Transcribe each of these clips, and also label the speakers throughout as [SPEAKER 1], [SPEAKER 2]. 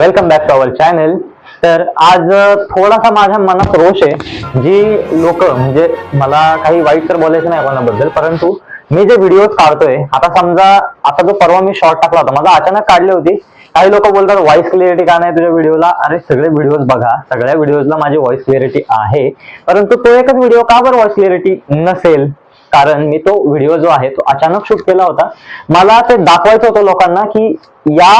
[SPEAKER 1] Welcome back to our channel तर आज थोडासा माझ्या मनात रोष आहे. जी लोक म्हणजे मला काही वाईट तर बोलायचं नाही कोणाबद्दल परंतु मी जे व्हिडिओ काढतोय आता समजा आता जो परवा मी शॉर्ट टाकला होता माझा अचानक काढले होती. काही लोक बोलतात व्हॉइस क्लिअरिटी का नाही तुझ्या व्हिडिओला अरे सगळे व्हिडिओज बघा. सगळ्या व्हिडिओजला माझी व्हॉइस क्लिअरिटी आहे. परंतु तो एकच व्हिडिओ का बरं व्हॉइस क्लिअरिटी नसेल? कारण मी तो व्हिडिओ जो आहे तो अचानक शूट केला होता. मला ते दाखवायचं होतं लोकांना की या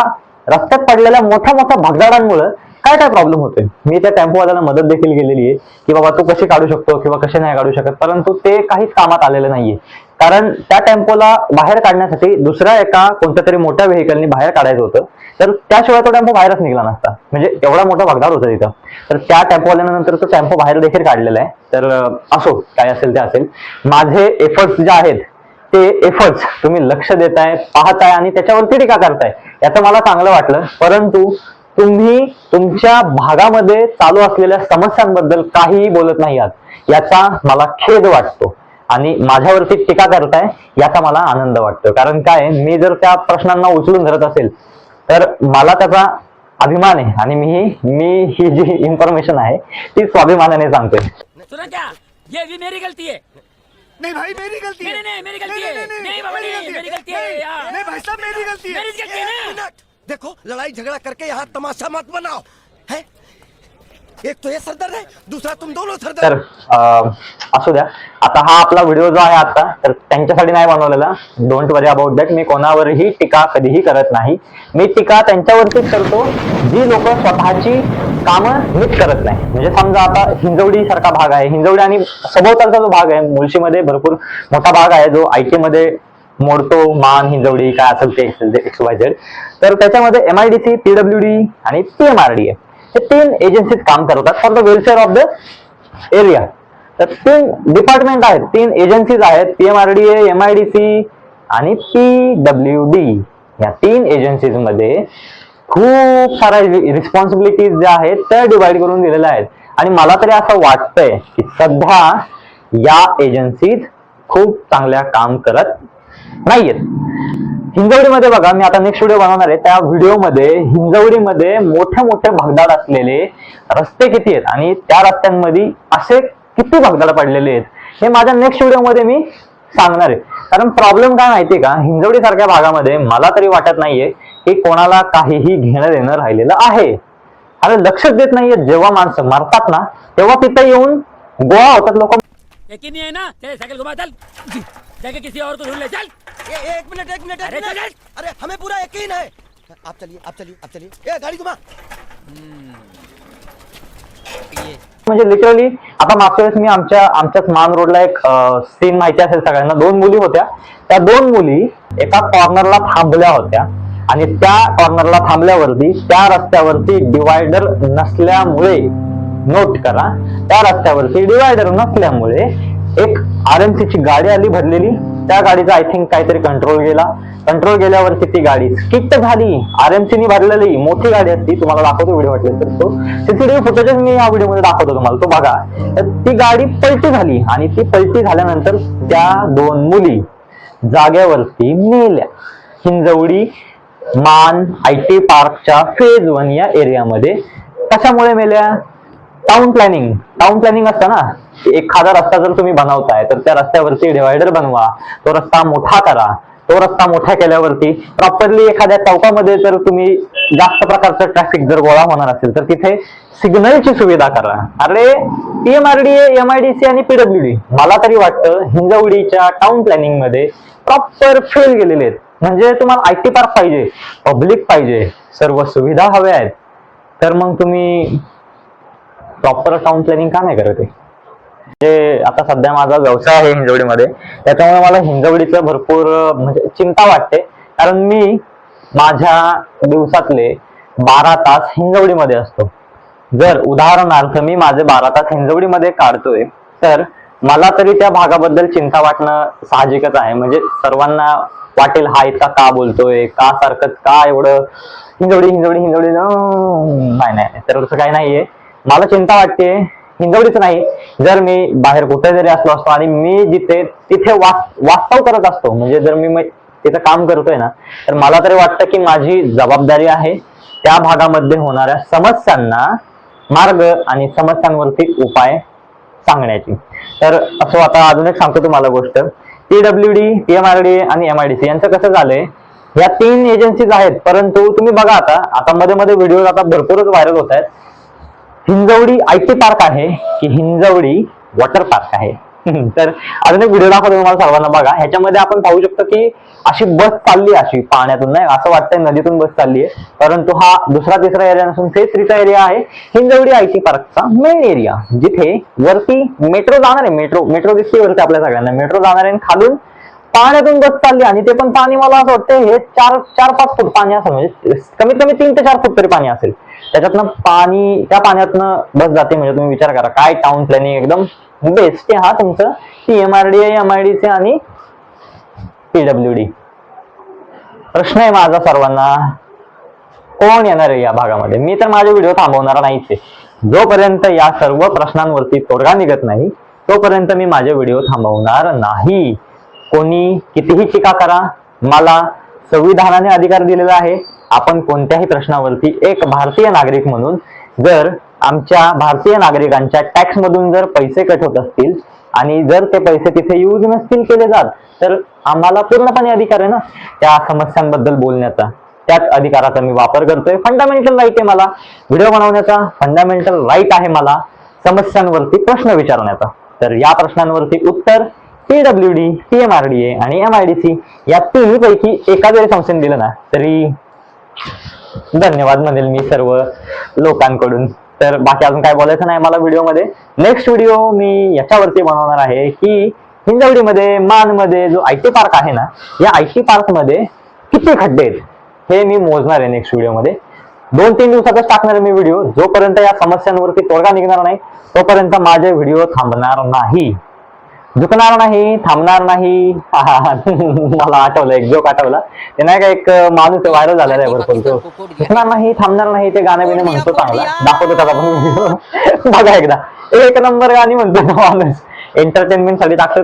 [SPEAKER 1] रस्त्यात पडलेल्या मोठ्या मोठ्या भगदाडांमुळे काय काय प्रॉब्लेम होते मी त्या टेम्पोवाल्याला मदत देखील केलेली आहे की बाबा तू कशी काढू शकतो किंवा कसे नाही काढू शकत परंतु ते काहीच कामात आलेलं नाहीये. कारण त्या टेम्पोला बाहेर काढण्यासाठी दुसऱ्या एका कोणत्या तरी मोठ्या व्हेकलनी बाहेर काढायचं होतं. तर त्याशिवाय तो टेम्पो बाहेरच निघला नसता. म्हणजे एवढा मोठा भगदाड होता तिथं. तर त्या टेम्पोवाल्यानंतर तो टेम्पो बाहेर देखील काढलेला आहे. तर असो काय असेल ते असेल. माझे एफर्ट्स जे आहेत ते एफर्ट्स तुम्ही लक्ष देताय पाहताय आणि त्याच्यावरती टीका करताय. याचं मला चांगलं वाटलं. परंतु तुम्ही तुमच्या भागामध्ये चालू असलेल्या समस्यांबद्दल काहीही बोलत नाही आहात. याचा मला खेद वाटतो. आणि माझ्यावरती टीका करताय याचा मला आनंद वाटतो. कारण काय मी जर त्या प्रश्नांना उचलून धरत असेल तर मला त्याचा अभिमान आहे. आणि मी मी ही जी इन्फॉर्मेशन आहे ती स्वाभिमानाने सांगतोय.
[SPEAKER 2] नहीं भाई मेरी गलती है।
[SPEAKER 3] नहीं, नहीं, मेरी गलती है।
[SPEAKER 2] नहीं,
[SPEAKER 3] नहीं, बाबा, नहीं, मेरी गलती है,
[SPEAKER 2] नहीं,
[SPEAKER 3] यार।
[SPEAKER 2] नहीं भाई साहब मेरी गलती है।
[SPEAKER 3] मेरी गलती है
[SPEAKER 2] एक
[SPEAKER 3] ना।
[SPEAKER 2] मिनट। देखो लड़ाई झगड़ा करके यहाँ तमाशा मत बनाओ। है? एक तो ये सरदर्द है दूसरा तुम दोनों
[SPEAKER 1] तर
[SPEAKER 2] सरदर्द
[SPEAKER 1] अं, असू द्या। आता हा आपला व्हिडिओ जो आहे आता तर त्यांच्यासाठी नाही बनवलेला. डोंट वरी अबाउट दॅट मी कोणावरही टीका कधीही करत नाही. मी टीका त्यांच्यावरतीच करतो. जी लोक स्वतःची कामं नीट करत नाही. म्हणजे समजा आता हिंजवडी सारखा भाग आहे. हिंजवडी आणि सभोवतालचा जो भाग आहे मुळशीमध्ये भरपूर मोठा भाग आहे जो आय टी मध्ये मोडतो मान हिंजवडी काय असेल ते एक्स वाय झेड तर त्याच्यामध्ये M I D C PW D आणि P M R D A हे तीन एजन्सीज काम करतात for the welfare of the area तर तीन डिपार्टमेंट आहेत तीन एजन्सीज आहेत P M R D M I D C आणि पी डब्ल्यू डी या तीन एजन्सीजमध्ये खूप साऱ्या रिस्पॉन्सिबिलिटीज ज्या आहेत त्या डिवाइड करून दिलेल्या आहेत. आणि मला तरी असं वाटतंय की सध्या या एजन्सीज खूप चांगल्या काम करत नाहीयेत. हिंजवडीमध्ये बघा मी आता नेक्स्ट व्हिडिओ बनवणार आहे. त्या व्हिडिओमध्ये हिंजवडीमध्ये मोठे मोठे भगदाड असलेले रस्ते किती आहेत? आणि त्या रस्त्यांमध्ये असे किती भगदाड पडलेले आहेत? हे माझ्या नेक्स्ट व्हिडिओमध्ये मी सांगणार आहे. कारण प्रॉब्लेम काय माहितीये का? हिंजवडी सारख्या भागामध्ये मला तरी वाटत नाहीये की कोणाला काहीही घेणं देणं राहिलेलं आहे. अरे लक्षच देत नाहीये जेव्हा माणसं मरतात ना तेव्हा तिथे येऊन गोळा होतात लोक.
[SPEAKER 3] यकीन नहीं है ना? चले साइकिल घुमा चल. जाके किसी और को ढूंढ ले चल.
[SPEAKER 2] ए, एक मिनट एक मिनट एक
[SPEAKER 3] अरे
[SPEAKER 2] मिनट.
[SPEAKER 3] चल।
[SPEAKER 2] अरे हमें पूरा यकीन है. आप चलिए आप चलिए आप चलिए. ए गाड़ी घुमा.
[SPEAKER 1] म्हणजे लिटरली आता मागच्या वेळेस मी आमच्या आमच्याच मान रोडला एक सीन माहिती असेल सगळ्यांना. दोन मुली होत्या. त्या दोन मुली एका कॉर्नरला थांबल्या होत्या. आणि त्या कॉर्नरला थांबल्यावरती त्या रस्त्यावरती डिवायडर नसल्यामुळे नोट करा त्या रस्त्यावरती डिवायडर नसल्यामुळे एक आर एम ची गाडी आली भरलेली. त्या गाडीचा आय थिंक काहीतरी कंट्रोल गेला. कंट्रोल गेल्यावरती ती गाडी स्किट झाली. आर एम भरलेली. मोठी गाडी असती. तुम्हाला दाखवतो व्हिडिओ वाटले तर तो. सीसीटीव्ही फुटेजेस मी या व्हिडिओमध्ये दाखवतो तुम्हाला. तो बघा. ती गाडी पलटी झाली. आणि ती पलटी झाल्यानंतर त्या दोन मुली जाग्यावरती मेल्या. हिंजवडी मान आय टी पार्कच्या फेज वन या एरियामध्ये कशामुळे मेल्या? टाउन प्लॅनिंग टाउन प्लॅनिंग असतं ना? एखादा रस्ता जर तुम्ही बनवताय तर त्या रस्त्यावरती डिवायडर बनवा. तो रस्ता मोठा करा. तो रस्ता मोठा केल्यावरती प्रॉपरली एखाद्या चौकामध्ये जर तुम्ही जास्त प्रकारचं ट्रॅफिक जर गोळा होणार असेल तर तिथे सिग्नलची सुविधा करा. अरे पीएमआरडीए एमआयडीसी आणि पीडब्ल्यूडी मला तरी वाटतं हिंजवडीच्या टाउन प्लॅनिंगमध्ये प्रॉपर फेल गेलेले आहेत. म्हणजे तुम्हाला आय टी पार्क पाहिजे पब्लिक पाहिजे सर्व सुविधा हव्या आहेत. तर मग तुम्ही प्रॉपर टाउन प्लॅनिंग का नाही करत आहे? म्हणजे आता सध्या माझा व्यवसाय आहे हिंजवडीमध्ये त्याच्यामुळे मला हिंजवडीचं भरपूर म्हणजे चिंता वाटते. कारण मी माझ्या दिवसातले बारा तास हिंजवडीमध्ये असतो. जर उदाहरणार्थ मी माझे बारा तास हिंजवडीमध्ये काढतोय तर मला तरी त्या भागाबद्दल चिंता वाटणं साहजिकच आहे. म्हणजे सर्वांना वाटेल हा इतका का बोलतोय? का सारखं का एवढं हिंजवडी हिंजवडी हिंजवडी? नाही नाही तर असं काही नाहीये. मला चिंता वाटते हिंजवडीच नाही. जर मी बाहेर कुठे जरी असलो असतो आणि मी जिथे तिथे वास्तव करत असतो म्हणजे जर मी तिथं काम करतोय ना तर मला तरी वाटतं की माझी जबाबदारी आहे त्या भागामध्ये होणाऱ्या समस्यांना मार्ग आणि समस्यांवरती उपाय सांगण्याची. तर असं आता अजून एक सांगतो तुम्हाला गोष्ट. पीडब्ल्यू डी पीएमआरडी आणि एम आय डी सी यांचं कसं झालंय? या तीन एजन्सीज आहेत परंतु तुम्ही बघा आता आता मध्ये मध्ये व्हिडिओ आता भरपूरच व्हायरल होत आहेत. हिंजवडी आय टी पार्क आहे की हिंजवडी वॉटर पार्क आहे? तर अजून एक व्हिडिओ दाखवतो तुम्हाला सर्वांना बघा. ह्याच्यामध्ये आपण पाहू शकतो की अशी बस चालली अशी पाण्यातून नाही असं वाटतंय नदीतून बस चालली आहे. परंतु हा दुसरा तिसरा एरिया नसून तिसरीचा एरिया आहे. हिंजवडी आय टी पार्कचा मेन एरिया जिथे वरती मेट्रो जाणार आहे. मेट्रो मेट्रो दिसते वरती आपल्या सगळ्यांना. मेट्रो जाणार आहे आणि खालून पाण्यातून बस चालली आणि ते पण पाणी मला असं वाटतं हे चार चार पाच फूट पाणी असं म्हणजे कमीत कमी तीन ते चार फूट तरी पाणी असेल. त्याच्यातनं पाणी त्या पाण्यातनं बस जाते म्हणजे तुम्ही विचार करा. काय टाउन प्लॅनिंग एकदम बेस्ट आहे हा तुमचं. पीएमआरडी एमआयडीसी आणि पीडब्ल्यू डी प्रश्न आहे माझा सर्वांना. कोण येणार आहे या भागामध्ये? मी तर माझे व्हिडिओ थांबवणार नाहीच आहे. जोपर्यंत या सर्व प्रश्नांवरती तोडगा निघत नाही तोपर्यंत मी माझे व्हिडिओ थांबवणार नाही. कोणी कितीही टीका करा. मला संविधानाने अधिकार दिलेला आहे. आपण कोणत्याही प्रश्नावरती एक भारतीय नागरिक म्हणून जर आमच्या भारतीय नागरिकांच्या टॅक्स मधून जर पैसे कट होत असतील आणि जर ते पैसे तिथे यूज नसतील केले जात तर आम्हाला पूर्णपणे अधिकार आहे ना त्या समस्यांबद्दल बोलण्याचा. त्याच अधिकाराचा मी वापर करतोय. फंडामेंटल राईट आहे मला. व्हिडिओ बनवण्याचा फंडामेंटल राईट आहे मला. समस्यांवरती प्रश्न विचारण्याचा. तर या प्रश्नांवरती उत्तर पीडब्ल्यू डी पीएमआरडीए आणि एम आर डी सी या तिन्ही पैकी एका जरी संस्थेने दिलं ना तरी धन्यवाद म्हणेल मी सर्व लोकांकडून. तर बाकी अजून काय बोलायचं नाही मला व्हिडिओमध्ये. नेक्स्ट व्हिडिओ मी याच्यावरती बनवणार आहे की हिंजवडीमध्ये मानमध्ये जो आय टी पार्क आहे ना या आय टी पार्कमध्ये किती खड्डे आहेत? हे मी मोजणार आहे नेक्स्ट व्हिडिओमध्ये. दोन तीन दिवसातच टाकणार आहे मी व्हिडिओ जोपर्यंत या समस्यांवरती तोडगा निघणार नाही तोपर्यंत माझे व्हिडिओ थांबणार नाही. झुकणार नाही थांबणार नाही. मला आठवलं एक जोक आठवला. ते नाही का एक माणूस व्हायरल झालेला आहे भरपूर. तो झुकणार नाही थांबणार नाही. ते गाणं बिणं म्हणतो चांगला. दाखवतो त्याचा पण बघा एकदा. एक नंबर गाणी म्हणतो माणूस. एंटरटेनमेंटसाठी टाकतो